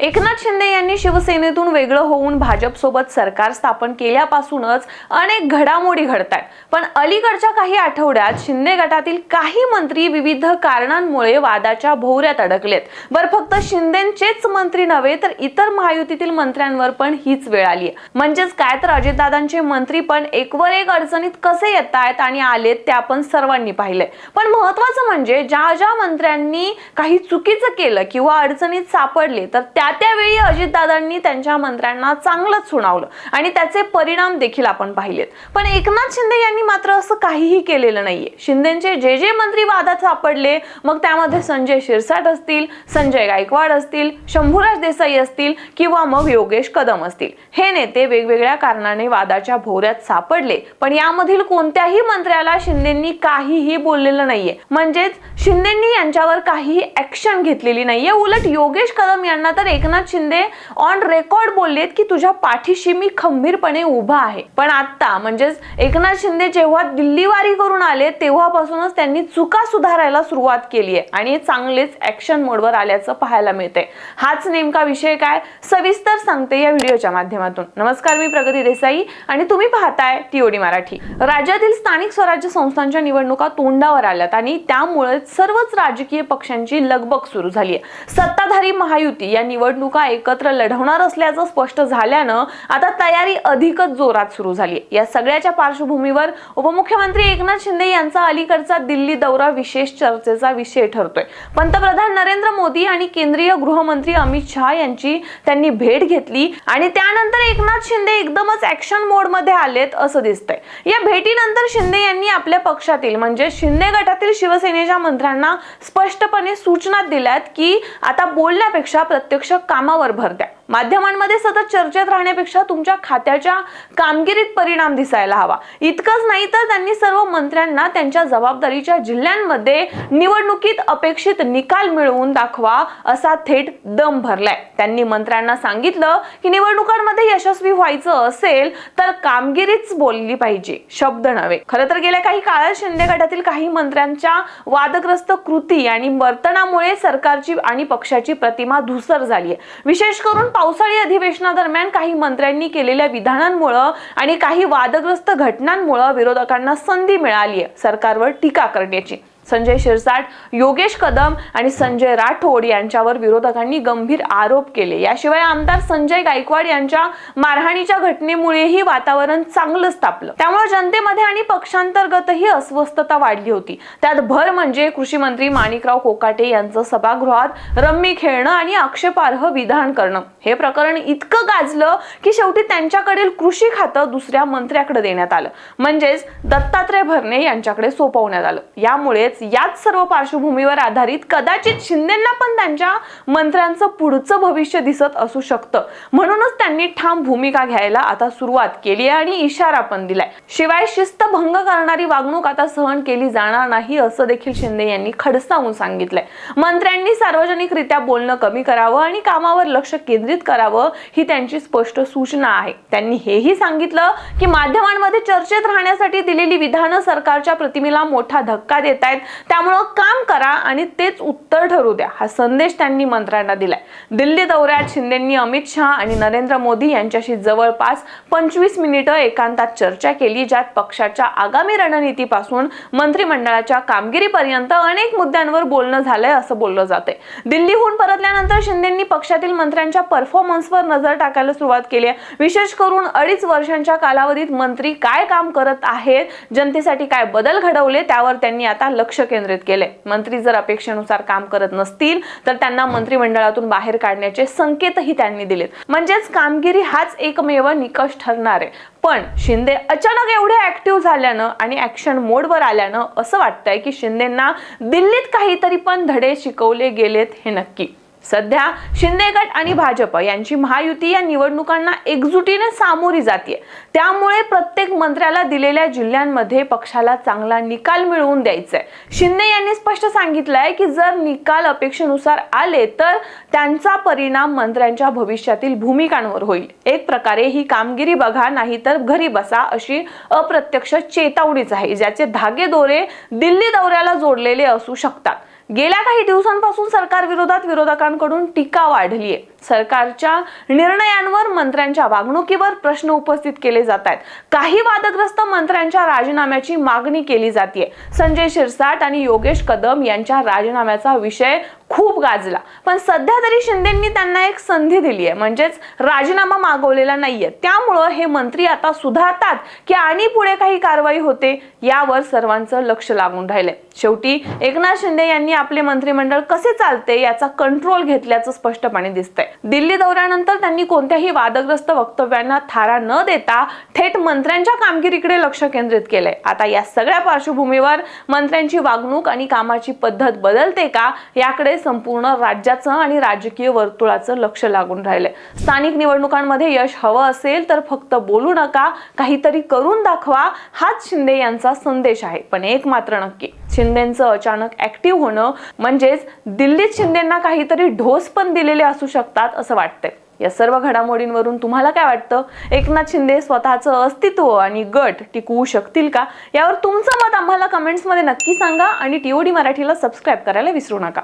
एकनाथ शिंदे यांनी शिवसेनेतून वेगळं होऊन भाजपसोबत सरकार स्थापन केल्यापासूनच अनेक घडामोडी घडत आहेत पण अलीकडच्या काही आठवड्यात शिंदे गटातील काही मंत्री विविध कारणांमुळे वादाच्या भोवऱ्यात अडकलेत. बरं फक्त शिंदेचेच मंत्री नव्हे तर इतर महायुतीतील मंत्र्यांवर पण हीच वेळ आली म्हणजेच काय तर अजितदादांचे मंत्री पण एकवर एक अडचणीत कसे येत आहेत आणि आलेत ते आपण सर्वांनी पाहिले पण महत्वाचं म्हणजे ज्या ज्या मंत्र्यांनी काही चुकीचं केलं किंवा अडचणीत सापडले तर त्या त्यावेळी अजितदादांनी त्यांच्या मंत्र्यांना चांगलंच सुनावलं आणि त्याचे परिणाम देखील आपण पाहिलेत. पण एकनाथ शिंदे यांनी मात्र असं काहीही केलेलं नाहीये. शिंदेचे जे जे मंत्री वादात सापडले मग त्यामध्ये संजय शिरसाट असतील संजय गायकवाड असतील शंभूराज देसाई असतील किंवा मग योगेश कदम असतील. हे नेते वेगवेगळ्या कारणाने वादाच्या भोवऱ्यात सापडले पण यामधील कोणत्याही मंत्र्याला शिंदेंनी काहीही बोललेलं नाहीये. म्हणजेच शिंदेंनी यांच्यावर काहीही ऍक्शन घेतलेली नाहीये. उलट योगेश कदम यांना तर एकनाथ शिंदे ऑन रेकॉर्ड बोललेत की तुझ्या पाठीशी मी खंबीरपणे उभा आहे. पण आता म्हणजेच एकनाथ शिंदे जेव्हा दिल्लीवारी करून आले तेव्हापासूनच त्यांनी चुका सुधारायला सुरुवात केली आहे. आणि चांगलेच ऍक्शन मोडवर आल्याचं पाहायला मिळते हाच नेमका विषय काय? सविस्तर सांगते या व्हिडिओच्या माध्यमातून. नमस्कार मी प्रगती देसाई आणि तुम्ही पाहताय टीओडी मराठी. राज्यातील स्थानिक स्वराज्य संस्थांच्या निवडणुका तोंडावर आल्यात आणि त्यामुळे सर्वच राजकीय पक्षांची लगबग सुरू झाली आहे. सत्ताधारी महायुती या निवड निवडणुका एकत्र लढवणार असल्याचं स्पष्ट झाल्यानं आता तयारी अधिकच जोरात सुरू झाली. या सगळ्याच्या पार्श्वभूमीवर उपमुख्यमंत्री एकनाथ शिंदे यांचा अलीकडचा दिल्ली दौरा विशेष चर्चेचा विषय ठरतोय. पंतप्रधान नरेंद्र मोदी आणि केंद्रीय गृहमंत्री अमित शहा यांची त्यांनी भेट घेतली आणि त्यानंतर एकनाथ शिंदे एकदमच ऍक्शन मोडमध्ये आलेत असं दिसतंय. या भेटीनंतर शिंदे यांनी आपल्या पक्षातील म्हणजे शिंदे गटातील शिवसेनेच्या मंत्र्यांना स्पष्टपणे सूचना दिल्यात की आता बोलण्यापेक्षा प्रत्यक्ष कामावर भर द्या. माध्यमांमध्ये सतत चर्चेत राहण्यापेक्षा तुमच्या खात्याच्या कामगिरीत परिणाम दिसायला हवा. इतकंच नाही तर त्यांनी सर्व मंत्र्यांना त्यांच्या जबाबदारीच्या जिल्ह्यांमध्ये निवडणुकीत अपेक्षित निकाल मिळवून दाखवा असा थेट दम भरलाय. त्यांनी मंत्र्यांना सांगितलं की निवडणुकांमध्ये यशस्वी व्हायचं असेल तर कामगिरीच बोलली पाहिजे शब्द नव्हे. खरं तर गेल्या काही काळात शिंदे गटातील काही मंत्र्यांच्या वादग्रस्त कृती आणि वर्तनामुळे सरकारची आणि पक्षाची प्रतिमा धुसर झाली आहे विशेष करून पावसाळी अधिवेशनादरम्यान काही मंत्र्यांनी केलेल्या विधानांमुळं आणि काही वादग्रस्त घटनांमुळं विरोधकांना संधी मिळाली आहे सरकारवर टीका करण्याची. संजय शिरसाट योगेश कदम आणि संजय राठोड यांच्यावर विरोधकांनी गंभीर आरोप केले. याशिवाय आमदार संजय गायकवाड यांच्या मारहाणीच्या घटनेमुळेही वातावरण चांगलंच तापलं. त्यामुळे जनतेमध्ये आणि पक्षांतर्गतही अस्वस्थता वाढली होती. त्यात भर म्हणजे कृषी मंत्री माणिकराव कोकाटे यांचं सभागृहात रम्मी खेळणं आणि आक्षेपार्ह विधान करणं. हे प्रकरण इतकं गाजलं की शेवटी त्यांच्याकडील कृषी खातं दुसऱ्या मंत्र्याकडे देण्यात आलं. म्हणजेच दत्तात्रय भरणे यांच्याकडे सोपवण्यात आलं. यामुळेच याच सर्व पार्श्वभूमीवर आधारित कदाचित शिंदेना पण त्यांच्या मंत्र्यांचं पुढचं भविष्य दिसत असू शकतं. म्हणूनच त्यांनी ठाम भूमिका घ्यायला आता सुरुवात केली आहे आणि इशारा पण दिलाय. शिवाय शिस्त भंग करणारी वागणूक आता सहन केली जाणार नाही असं देखील शिंदे यांनी खडसावून सांगितलंय. मंत्र्यांनी सार्वजनिकरित्या बोलणं कमी करावं आणि कामावर लक्ष केंद्रित करावं ही त्यांची स्पष्ट सूचना आहे. त्यांनी हेही सांगितलं की माध्यमांमध्ये चर्चेत राहण्यासाठी दिलेली विधानं सरकारच्या प्रतिमेला मोठा धक्का देत आहेत त्यामुळं काम करा आणि तेच उत्तर ठरू द्या. हा संदेश त्यांनी मंत्र्यांना दिलाय. दिल्ली दौऱ्यात शिंदेंनी अमित शहा आणि नरेंद्र मोदी यांच्याशी जवळपास पंचवीस मिनिटं एकांतात चर्चा केली ज्यात पक्षाच्या आगामी रणनीतीपासून मंत्रिमंडळाच्या कामगिरीपर्यंत अनेक मुद्द्यांवर बोलणं झालंय असं बोललं जाते दिल्लीहून परतल्यानंतर शिंदेंनी पक्षातील मंत्र्यांच्या परफॉर्मन्सवर नजर टाकायला सुरुवात केली आहे. विशेष करून अडीच वर्षांच्या कालावधीत मंत्री काय काम करत आहेत जनतेसाठी काय बदल घडवले त्यावर त्यांनी आता लक्ष केंद्रित केले. मंत्री जर अपेक्षेनुसार काम करत नसतील तर त्यांना मंत्रिमंडळातून बाहेर काढण्याचे संकेतही त्यांनी दिलेत. म्हणजेच कामगिरी हाच एकमेव निकष ठरणार आहे. पण शिंदे अचानक एवढे ऍक्टिव्ह झाल्यानं आणि ऍक्शन मोडवर आल्यानं असं वाटतंय की शिंदेना दिल्लीत काहीतरी पण धडे शिकवले गेलेत हे नक्की. सध्या शिंदे गट आणि भाजप यांची महायुती या निवडणुकांना एकजुटीने सामोरी जाते त्यामुळे प्रत्येक मंत्र्याला दिलेल्या जिल्ह्यांमध्ये पक्षाला चांगला निकाल मिळवून द्यायचा आहे शिंदे यांनी स्पष्ट सांगितलंय की जर निकाल अपेक्षेनुसार आले तर त्यांचा परिणाम मंत्र्यांच्या भविष्यातील भूमिकांवर होईल. एक प्रकारे ही कामगिरी बघा नाही तर घरी बसा अशी अप्रत्यक्ष चेतावणीच आहे ज्याचे धागे दोरे दिल्ली दौऱ्याला जोडलेले असू शकतात. गेल्या काही दिवसांपासून सरकार विरोधात विरोधकांकडून टीका वाढली आहे सरकारच्या निर्णयांवर मंत्र्यांच्या वागणुकीवर प्रश्न उपस्थित केले जात आहेत. काही वादग्रस्त मंत्र्यांच्या राजीनाम्याची मागणी केली जाते संजय शिरसाट आणि योगेश कदम यांच्या राजीनाम्याचा विषय खूप गाजला. पण सध्या तरी शिंदेंनी त्यांना एक संधी दिली आहे म्हणजेच राजीनामा मागवलेला नाहीये. त्यामुळं हे मंत्री आता सुधारतात की आणि पुढे काही कारवाई होते यावर सर्वांचं लक्ष लागून राहिलंय. शेवटी एकनाथ शिंदे यांनी आपले मंत्रिमंडळ कसे चालते याचा कंट्रोल घेतल्याचं स्पष्टपणे दिसतंय. दिल्ली दौऱ्यानंतर त्यांनी कोणत्याही वादग्रस्त वक्तव्यांना थारा न देता थेट मंत्र्यांच्या कामगिरीकडे लक्ष केंद्रित केलंय. आता या सगळ्या पार्श्वभूमीवर मंत्र्यांची वागणूक आणि कामाची पद्धत बदलते का याकडे संपूर्ण राज्याचं आणि राजकीय वर्तुळाचं लक्ष लागून राहिलंय. स्थानिक निवडणुकांमध्ये यश हवं असेल तर फक्त बोलू नका काहीतरी करून दाखवा हाच शिंदे यांचा संदेश आहे. पण एक मात्र नक्की शिंदेचं अचानक ऍक्टिव्ह होणं म्हणजेच दिल्लीत शिंदेना काहीतरी ढोस पण दिलेले असू शकतात असं वाटतंय. या सर्व घडामोडींवरून तुम्हाला काय वाटतं? एकनाथ शिंदे स्वतःचं अस्तित्व आणि गट टिकवू शकतील का? यावर तुमचं मत आम्हाला कमेंट्समध्ये नक्की सांगा आणि टीओडी मराठीला सबस्क्राईब करायला विसरू नका.